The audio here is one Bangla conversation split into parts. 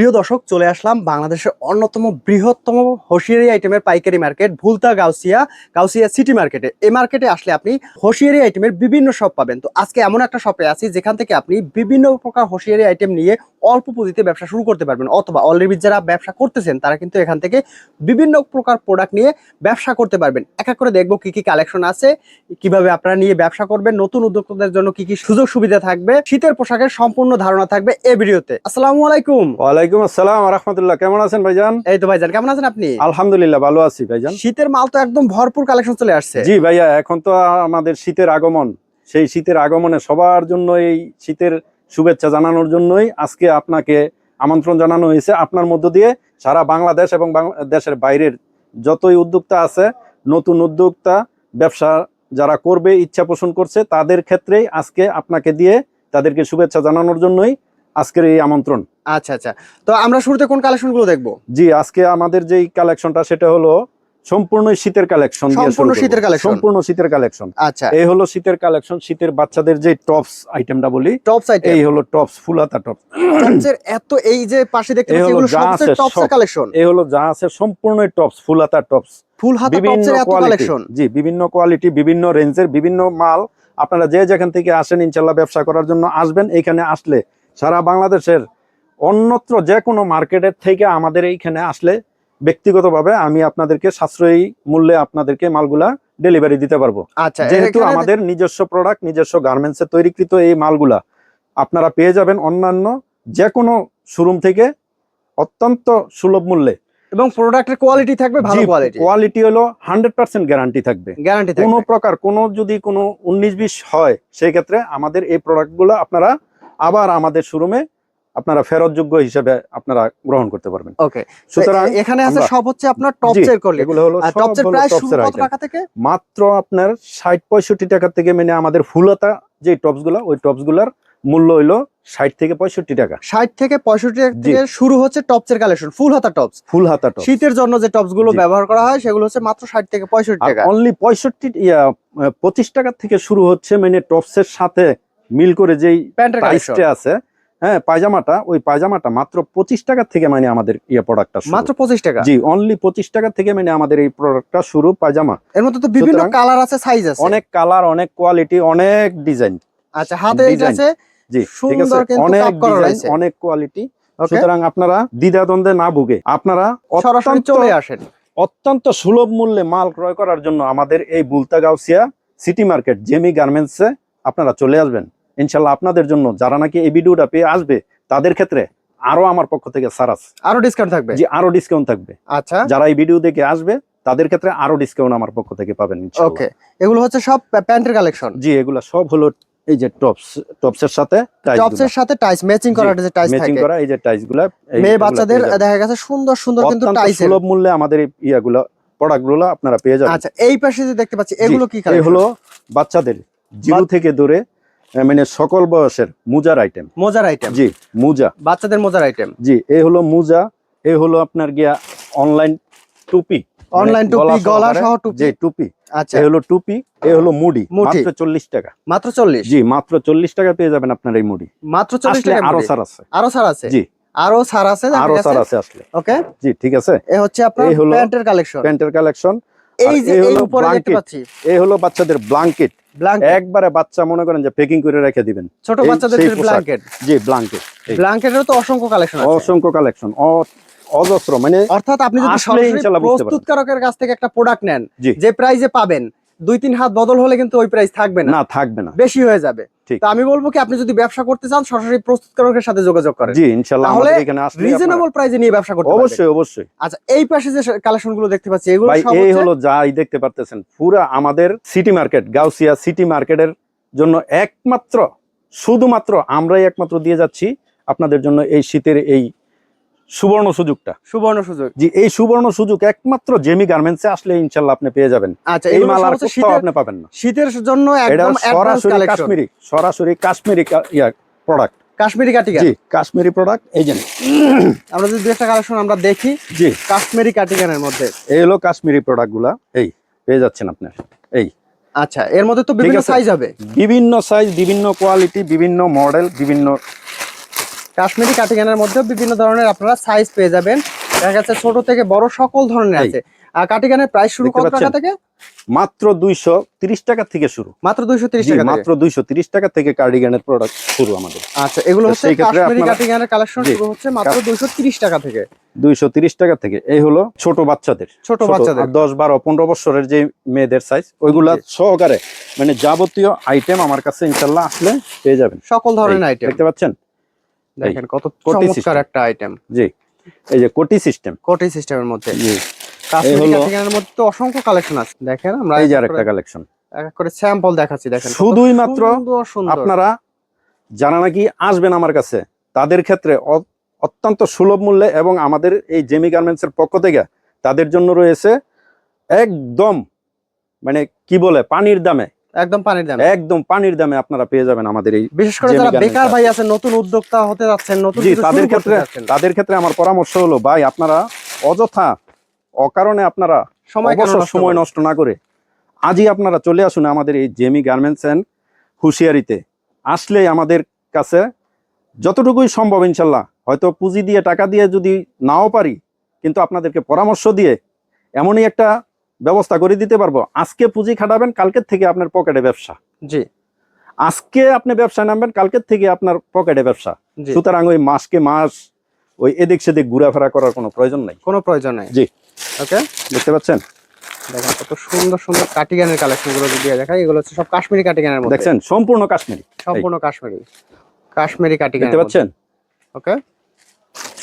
প্রিয় দর্শক, চলে আসলাম বাংলাদেশের অন্যতম বৃহত্তম হোশিয়ারি আইটেমের পাইকারি মার্কেট, ভুলতা গাউসিয়া গাউসিয়া সিটি মার্কেটে। এই মার্কেটে আসলে আপনি হোশিয়ারি আইটেমের বিভিন্ন শপ পাবেন। তো আজকে এমন একটা শপে আছি, যেখান থেকে আপনি বিভিন্ন প্রকার হোশিয়ারি আইটেম নিয়ে অল্প পুঁজিতে ব্যবসা শুরু করতে পারবেন, অথবা অলরেডি যারা ব্যবসা করতেছেন, তারা কিন্তু এখান থেকে বিভিন্ন প্রকার প্রোডাক্ট নিয়ে ব্যবসা করতে পারবেন। এক এক করে দেখব কি কি কালেকশন আছে, কীভাবে আপনারা নিয়ে ব্যবসা করবেন, নতুন উদ্যোক্তাদের জন্য কি কি সুযোগ সুবিধা থাকবে, শীতের পোশাকের সম্পূর্ণ ধারণা থাকবে এই ভিডিওতে। আসসালামু আলাইকুম। আসসালাম রহমতুল্লাহ। কেমন আছেন ভাইজান? এই তো ভাইজান কেমন আছেন আপনি? আলহামদুলিল্লাহ ভালো আছি ভাইজান। শীতের মাল তো একদম ভরপুর কালেকশন চলে আসছে। জি ভাইয়া এখন তো আমাদের শীতের আগমন। সেই শীতের আগমনে সবার জন্য এই শীতের শুভেচ্ছা জানানোর জন্যই আজকে আপনাকে আমন্ত্রণ জানানো হয়েছে। আপনার মধ্য দিয়ে সারা বাংলাদেশ এবং দেশের বাইরের যতই উদ্যোক্তা আছে নতুন উদ্যোক্তা ব্যবসা যারা করবে ইচ্ছা পোষণ করছে তাদের ক্ষেত্রেই আজকে আপনাকে দিয়ে তাদেরকে শুভেচ্ছা জানানোর জন্যই আজকের এই আমন্ত্রণ। আচ্ছা আচ্ছা। তো আমরা শুরুতে কোন কালেকশনগুলো দেখব? জি আজকে আমাদের যেই কালেকশনটা সেটা হলো সম্পূর্ণ শীতের কালেকশন সম্পূর্ণ শীতের collection। সম্পূর্ণ শীতের কালেকশন আচ্ছা। এই হলো শীতের কালেকশন শীতের বাচ্চাদের যে টপস আইটেমটা বলি টপ সাইড এই হলো টপস ফুলাতা টপস এত এই যে পাশে দেখতে পাচ্ছি এগুলো যা সব আছে টপস কালেকশন এই হলো যা আছে সম্পূর্ণ টপস ফুলাতা টপস ফুল হাতা টপসের এত কালেকশন জি বিভিন্ন কোয়ালিটি বিভিন্ন রেঞ্জের বিভিন্ন মাল। আপনারা যে যেখান থেকে আসেন ইনশাল্লাহ ব্যবসা করার জন্য আসবেন। এখানে আসলে সারা বাংলাদেশের অন্যত্র যে কোনো মার্কেটের থেকে আমাদের এইখানে আসলে ব্যক্তিগতভাবে আমি আপনাদেরকে সাশ্রয়ী মূল্যে আপনাদেরকে মালগুলা ডেলিভারি দিতে পারব। আচ্ছা যেহেতু আমাদের নিজস্ব প্রোডাক্ট নিজস্ব গার্মেন্টসে তৈরিকৃত এই মালগুলা আপনারা পেয়ে যাবেন অন্যান্য যে কোনো শোরুম থেকে অত্যন্ত সুলভ মূল্যে। এবং প্রোডাক্টের কোয়ালিটি থাকবে ভালো কোয়ালিটি কোয়ালিটি হলো হান্ড্রেড পার্সেন্ট গ্যারান্টি থাকবে। গ্যারান্টি কোনো প্রকার কোনো যদি কোনো উনিশ বিশ হয় সেই ক্ষেত্রে আমাদের এই প্রোডাক্টগুলো আপনারা আবার আমাদের শোরুমে আপনারা ফেরতযোগ্য হিসেবে আপনারা গ্রহণ করতে পারবেন। ওকে সুতরাং এখানে আছে সব হচ্ছে আপনার টপসের করলে এগুলো হলো টপসের প্রাইস কত টাকা থেকে? মাত্র আপনার ষাট পঁয়ষট্টি টাকা থেকে মানে আমাদের ফুলতা যে টপসগুলা ওই টপসগুলার মূল্য হইল ষাট থেকে পঁয়ষট্টি টাকা। 60 থেকে 65 টাকা থেকে শুরু হচ্ছে টপসের কালেকশন ফুল হাতা টপস ফুল হাতা টপস শীতের জন্য যে টপসগুলো ব্যবহার করা হয় সেগুলো হচ্ছে মাত্র 60 থেকে 65 টাকা। অনলি পঁয়ষট্টি ইয়া পঁচিশ টাকা থেকে শুরু হচ্ছে মানে টপসের সাথে মিল করে যেই প্রাইসটা আছে হ্যাঁ পায়জামাটা ওই পায়জামাটা মাত্র পঁচিশ টাকা থেকে মানে আমাদের ইয়ে প্রোডাক্টটা মাত্র 25 টাকা? জি অনলি পঁচিশ টাকা থেকে মানে আমাদের এই প্রোডাক্টটা শুরু পায়জামা। এর মধ্যে তো বিভিন্ন কালার আছে সাইজ আছে। অনেক কালার অনেক কোয়ালিটি অনেক ডিজাইন আচ্ছা হাতে আছে জি ঠিক আছে? সুন্দর অনেক ডিজাইন অনেক কোয়ালিটি সুতরাং আপনারা দ্বিধাদ্বন্দ্বে না ভুগে। আপনারা সরাসরি চলে আসেন। অত্যন্ত সুলভ মূল্যে মাল ক্রয় করার জন্য আমাদের এই বুলতা গাউসিয়া সিটি মার্কেট জেমি গার্মেন্টসে আপনারা চলে আসবেন। ইনশাল্লাহ আপনাদের জন্য যারা নাকি এই ভিডিওটা পেয়ে আসবে তাদের ক্ষেত্রে আরও আমার পক্ষ থেকে সারাস। আরও ডিসকাউন্ট থাকবে? যে আরও ডিসকাউন্ট থাকবে। আচ্ছা। যারা এই ভিডিও দেখে আসবে তাদের ক্ষেত্রে আরও ডিসকাউন্ট আমার পক্ষ থেকে পাবেন ওকে এগুলো হচ্ছে সব প্যান্টের কালেকশন জি এগুলা সব হলো এই যে টপস টপসের সাথে টপসের সাথে টাইস ম্যাচিং করা যে টাইস ম্যাচিং করা এই যে টাইসগুলা এই- মেয়ে বাচ্চাদের দেখা গেছে সুন্দর সুন্দর কিন্তু টাইস সুলভ মূল্যে আমাদের ইয়াগুলো প্রোডাক্টগুলো আপনারা পেয়ে যাবেন। আচ্ছা এই পাশে যে দেখতে পাচ্ছি এগুলো কি এই হলো বাচ্চাদের জিরো থেকে আহ, মানে সকল বয়সের মুজার আইটেম মোজার আইটেম জি মুজা। বাচ্চাদের মোজার আইটেম জি এই হলো মুজা এই হলো আপনার গিয়া অনলাইন টুপি। অনলাইন মানে টুপি গলা সহ টুপি। যে টুপি। আচ্ছা। এই হলো টুপি এই হলো মুড়ি মাত্র চল্লিশ টাকা। মাত্র 40 জি মাত্র চল্লিশ টাকা পেয়ে যাবেন আপনার এই মুড়ি। মাত্র 40 টাকা আরও। ছাড় আছে। আরও ছাড় আছে? জি। আরও ছাড় আছে আরও ছাড় আছে? আসলে। ওকে জি ঠিক আছে। এ হচ্ছে আপনার প্যান্টের কালেকশন প্যান্টের কালেকশন এই যে এই উপরে দেখতে পাচ্ছি। এই হলো বাচ্চাদের ব্ল্যাঙ্কেট একবারে বাচ্চা মনে করেন যে প্যাকিং করে রেখে দিবেন। ছোট বাচ্চাদের ব্ল্যাঙ্কেট জি ব্লাঙ্কেট ব্ল্যাঙ্কেটেরও তো অসংখ্য কালেকশন আছে। অসংখ্য কালেকশন অজস্র মানে অর্থাৎ আপনি যদি সরাসরি। প্রস্তুতকারকের কাছ থেকে একটা প্রোডাক্ট নেন। যে প্রাইজে পাবেন দুই তিন হাত বদল হলে কিন্তু ওই প্রাইস থাকবে না। থাকবে না। বেশি হয়ে যাবে। তো আমি বলব কি আপনি যদি ব্যবসা করতে চান সরাসরি প্রস্তুতকারকের সাথে যোগাযোগ করেন। জি ইনশাল্লাহ তাহলে আমাদের এখানে আসলে রিজনেবল প্রাইজে নিয়ে ব্যবসা করতে পারবেন। অবশ্যই অবশ্যই। আচ্ছা এই পাশে যে কালেকশনগুলো দেখতে পাচ্ছি এগুলো সব এই হলো যাই দেখতে পারতেছেন পুরা আমাদের সিটি মার্কেট গাউসিয়া সিটি মার্কেটের জন্য একমাত্র শুধুমাত্র আমরাই একমাত্র দিয়ে যাচ্ছি। আপনাদের জন্য এই শীতের এই সুবর্ণ সুযোগটা। সুবর্ণ সুযোগ। জি এই সুবর্ণ সুযোগ একমাত্র জেমি গার্মেন্টসে আসলে ইনশাল্লাহ আপনি পেয়ে যাবেন। আচ্ছা এই মাল আর কোথাও আপনি পাবেন না। শীতের জন্য একদম সরাসরি কাশ্মীরি সরাসরি কাশ্মীরি ইয়া প্রোডাক্ট কাশ্মীরি কাটিকা জি কাশ্মীরি প্রোডাক্ট এই যে আমরা যদি একটা কালেকশন আমরা দেখি জি। কাশ্মীরি কাটিকানের মধ্যে। এই হলো কাশ্মীরি প্রোডাক্টগুলা। এই পেয়ে যাচ্ছেন আপনার এই। আচ্ছা এর মধ্যে তো বিভিন্ন সাইজ হবে। বিভিন্ন সাইজ বিভিন্ন কোয়ালিটি বিভিন্ন মডেল বিভিন্ন কাশ্মীরি কাটিগানের মধ্যে বিভিন্ন ধরনের আপনারা সাইজ পেয়ে যাবেন। দেখা যাচ্ছে ছোট থেকে বড় সকল ধরনের। আছে। আর কাটিগানের প্রাইস শুরু কত টাকা থেকে? মাত্র দুইশো তিরিশ টাকা থেকে শুরু। মাত্র দুইশো তিরিশ টাকা মাত্র দুইশো তিরিশ টাকা থেকে কার্ডিগানের প্রোডাক্ট শুরু আমাদের। আচ্ছা এগুলো হচ্ছে কাশ্মীরি কাটিগানের কালেকশন শুরু হচ্ছে মাত্র দুইশো তিরিশ টাকা থেকে। দুইশো তিরিশ টাকা থেকে। এই হলো ছোট বাচ্চাদের। ছোট বাচ্চাদের। দশ বারো পনেরো বছরের যে মেয়েদের সাইজ ওইগুলা সহকারে মানে যাবতীয় আইটেম আমার কাছে ইনশাল্লাহ আসলে পেয়ে যাবেন। সকল ধরনের আইটেম দেখতে পাচ্ছেন? দেখেন কত কোটি চমৎকার একটা আইটেম জি এই যে কোটি সিস্টেম। কোটি সিস্টেমের মধ্যে। জি। কাশ্মীরি মধ্যে তো অসংখ্য কালেকশন আছে। দেখেন আমরা এই যে এক এক আরেকটা কালেকশন এক এক করে স্যাম্পল দেখাচ্ছি দেখেন। শুধুই মাত্র আপনারা যারা নাকি আসবেন আমার কাছে তাদের ক্ষেত্রে অত্যন্ত সুলভ মূল্যে এবং আমাদের এই জেমি গার্মেন্টস এর পক্ষ থেকে তাদের জন্য রয়েছে একদম মানে কি বলে পানির দামে একদম পানির দাম। একদম পানির দামে আপনারা পেয়ে যাবেন আমাদের এই বিশেষ করে যারা বেকার ভাই আছেন নতুন উদ্যোক্তা হতে যাচ্ছেন নতুন তাদের ক্ষেত্রে তাদের ক্ষেত্রে আমার পরামর্শ হলো ভাই আপনারা অযথা অকারণে আপনারা সময় সময় নষ্ট না করে আজই আপনারা চলে আসুন আমাদের এই জেমি গার্মেন্টস অ্যান্ড হুঁশিয়ারিতে আসলেই আমাদের কাছে যতটুকুই সম্ভব ইনশাল্লাহ। হয়তো পুঁজি দিয়ে টাকা দিয়ে যদি নাও পারি কিন্তু আপনাদেরকে পরামর্শ দিয়ে এমনই একটা ব্যবস্থা করে দিতে পারব। আজকে পুঁজি খাটাবেন কালকের থেকে আপনার পকেটে ব্যবসা। জি। আজকে আপনি ব্যবসা নামবেন কালকের থেকে আপনার পকেটে ব্যবসা। সুতরাং ওই মাসকে মাস ওই এদিক সেদিক ঘোরাফেরা করার কোনো প্রয়োজন নাই। কোনো প্রয়োজন নাই। জি। ওকে? দেখতে পাচ্ছেন দেখেন কত সুন্দর সুন্দর কাটিগানের কালেকশনগুলো যদি দেখাই এগুলো হচ্ছে সব কাশ্মীরি কাটিগানের মধ্যে। দেখছেন? সম্পূর্ণ কাশ্মীরি। সম্পূর্ণ কাশ্মীরি। কাশ্মীরি কাটিগান দেখতে পাচ্ছেন? ওকে?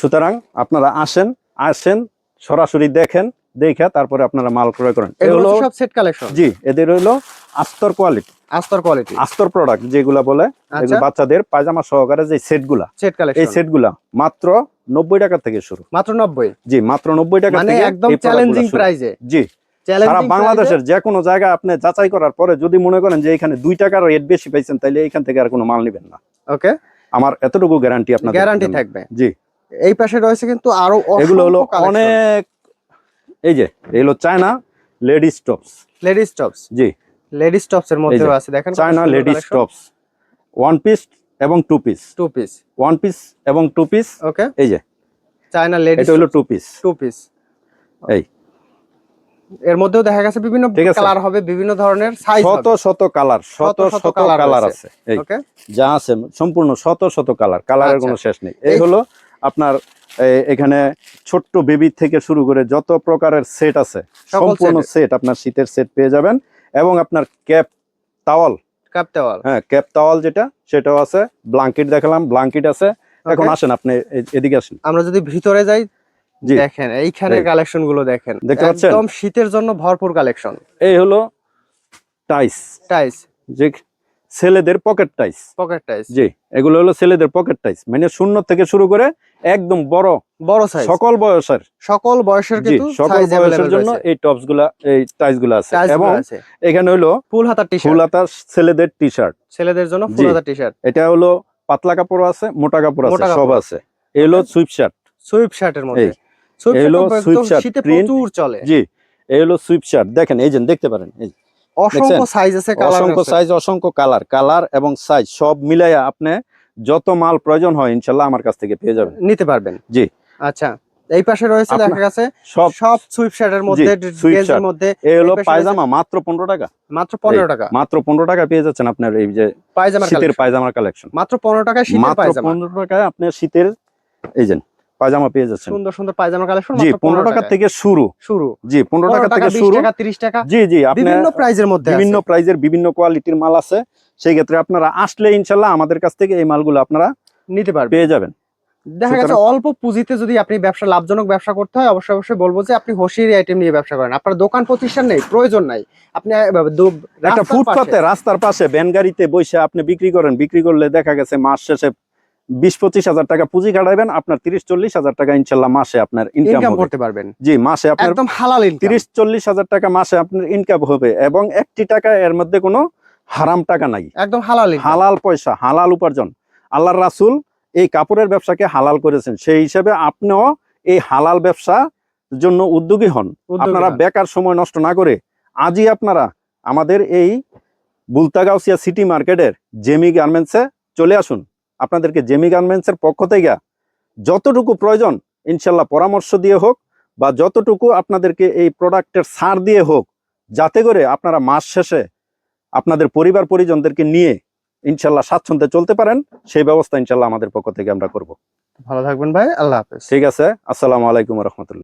সুতরাং আপনারা আসেন আসেন সরাসরি দেখেন দেখে তারপরে আপনারা মাল ক্রয় করেন। এগুলো সব সেট কালেকশন জি এদের হলো আস্তর কোয়ালিটি আস্তর কোয়ালিটি আস্তর প্রোডাক্ট যেগুলা বলে আচ্ছা। বাচ্চাদের পায়জামা সহকারে যে সেটগুলা সেট এই সেটগুলা মাত্র নব্বই টাকা থেকে শুরু। মাত্র 90 জি মাত্র নব্বই টাকা মানে থেকে একদম চ্যালেঞ্জিং। জি সারা বাংলাদেশের যে কোনো জায়গা আপনি যাচাই করার পরে যদি মনে করেন যে এখানে দুই টাকার রেট বেশি পাইছেন তাহলে এখান থেকে আর কোনো মাল নেবেন না। ওকে আমার এতটুকু গ্যারান্টি আপনার গ্যারান্টি থাকবে। জি। এই পাশে রয়েছে কিন্তু আরও এগুলো হলো অনেক এই যে এই এগুলো China ladies tops. Ladies tops? জি। লেডিস টপস এর মধ্যেও আছে দেখেন China ladies tops. One piece এবং two piece. Two piece. One piece এবং টু পিস। ওকে। এই যে। চায়না লেডিস এটা হলো টু পিস। Two piece. এই। এর মধ্যেও দেখা গেছে বিভিন্ন কালার হবে বিভিন্ন ধরনের সাইজ শত শত কালার শত শত কালার আছে। এই ওকে। যা আছে সম্পূর্ণ শত শত কালার কালারের আচ্ছা। কোনো শেষ নেই। এই হলো আপনার এখানে ছোট্ট বেবি থেকে শুরু করে যত প্রকারের সেট আছে সম্পূর্ণ সেট আপনার শীতের সেট পেয়ে যাবেন এবং আপনার ক্যাপ তাওয়াল ক্যাপ ওয়াল হ্যাঁ ক্যাপ তাওয়াল যেটা সেটাও আছে ব্লাঙ্কেট দেখালাম ব্লাঙ্কেট আছে। এখন আসেন আপনি এদিকে আসেন। আমরা যদি ভিতরে যাই দেখেন এইখানে কালেকশনগুলো দেখেন? একদম শীতের জন্য ভরপুর কালেকশন এই হলো টাইস টাইস যে ছেলেদের পকেট টাইস পকেট টাইস জি এগুলো হলো ছেলেদের পকেট টাইস মানে শূন্য থেকে শুরু করে একদম বড় বড় সাইজ সকল বয়সের। সকল বয়সের কিন্তু সকল বয়সের জন্য এই টপসগুলা এই টাইসগুলা আছে। এবং এখানে হলো ফুল হাতার টি ফুল হাতা ছেলেদের টি শার্ট ছেলেদের জন্য ফুল জি। হাতার টি শার্ট এটা হলো পাতলা কাপড় আছে মোটা কাপড় আছে সব আছে। এই হলো সুইপ শার্ট সুইপ শার্টের মধ্যে। এই। সুইপ শার্ট প্রচুর চলে। জি এই হলো সুইপ শার্ট দেখেন এই যে দেখতে পারেন এই যে। অসংখ্য সাইজ আছে কালার অসংখ্য সাইজ অসংখ্য কালার কালার এবং সাইজ সব মিলাইয়া আপনি যত মাল প্রয়োজন হয় ইনশাল্লাহ আমার কাছ থেকে পেয়ে যাবেন। নিতে পারবেন। জি। আচ্ছা এই পাশে রয়েছে দেখা গেছে সব সব সুইপ শার্টের মধ্যে shirt। মধ্যে এই হলো পায়জামা মাত্র পনেরো টাকা। মাত্র পনেরো এই, টাকা। মাত্র পনেরো টাকা পেয়ে যাচ্ছেন আপনার এই যে পায়জামার শীতের পায়জামার কালেকশন মাত্র পনেরো টাকায় শীতের মাত্র পায়জামা। পনেরো টাকায় আপনি শীতের এই যে পায়জামা পেয়ে যাচ্ছেন। সুন্দর সুন্দর পায়জামার কালেকশন জি পনেরো টাকা থেকে শুরু। শুরু। জি পনেরো টাকা থেকে শুরু। টাকা তিরিশ টাকা। জি জি আপনি বিভিন্ন প্রাইজের মধ্যে বিভিন্ন প্রাইজের বিভিন্ন কোয়ালিটির মাল আছে। সেই ক্ষেত্রে আপনারা আসলে ইনশাল্লাহ আমাদের কাছ থেকে এই মালগুলো আপনারা নিতে পারবেন। পেয়ে যাবেন। দেখা গেছে অল্প পুঁজিতে যদি আপনি ব্যবসা লাভজনক ব্যবসা করতে হয় অবশ্যই অবশ্যই বলব যে আপনি হোশিয়ারি আইটেম নিয়ে ব্যবসা করেন। আপনার দোকান প্রতিষ্ঠান নেই প্রয়োজন নাই। আপনি একটা ফুটপাতে রাস্তার পাশে ভ্যান গাড়িতে বসে আপনি বিক্রি করেন। বিক্রি করলে দেখা গেছে মাস শেষে বিশ পঁচিশ হাজার টাকা পুঁজি কাটাবেন আপনার তিরিশ চল্লিশ হাজার টাকা ইনশাল্লাহ মাসে আপনার ইনকাম ইনকাম করতে পারবেন। জি মাসে আপনার একদম হালাল তিরিশ চল্লিশ হাজার টাকা মাসে আপনার ইনকাম হবে এবং একটি টাকা এর মধ্যে কোনো হারাম টাকা নাই। একদম হালাল হালাল পয়সা হালাল উপার্জন। আল্লাহর রাসুল এই কাপড়ের ব্যবসাকে হালাল করেছেন। সেই হিসেবে আপনিও এই হালাল ব্যবসা জন্য উদ্যোগী হন। আপনারা বেকার সময় নষ্ট না করে আজই আপনারা আমাদের এই বুলতাগাউসিয়া সিটি মার্কেটের জেমি গার্মেন্টসে চলে আসুন। আপনাদেরকে জেমি গার্মেন্টসের পক্ষ থেকে যতটুকু প্রয়োজন ইনশাল্লাহ পরামর্শ দিয়ে হোক বা যতটুকু আপনাদেরকে এই প্রোডাক্টের সার দিয়ে হোক যাতে করে আপনারা মাস শেষে আপনাদের পরিবার পরিজনদেরকে নিয়ে ইনশাল্লাহ স্বাচ্ছন্দ্যে চলতে পারেন সেই ব্যবস্থা ইনশাল্লাহ আমাদের পক্ষ থেকে আমরা করব। ভালো থাকবেন ভাই আল্লাহ হাফেজ। ঠিক আছে আসসালামু আলাইকুম রহমতুল্লাহ।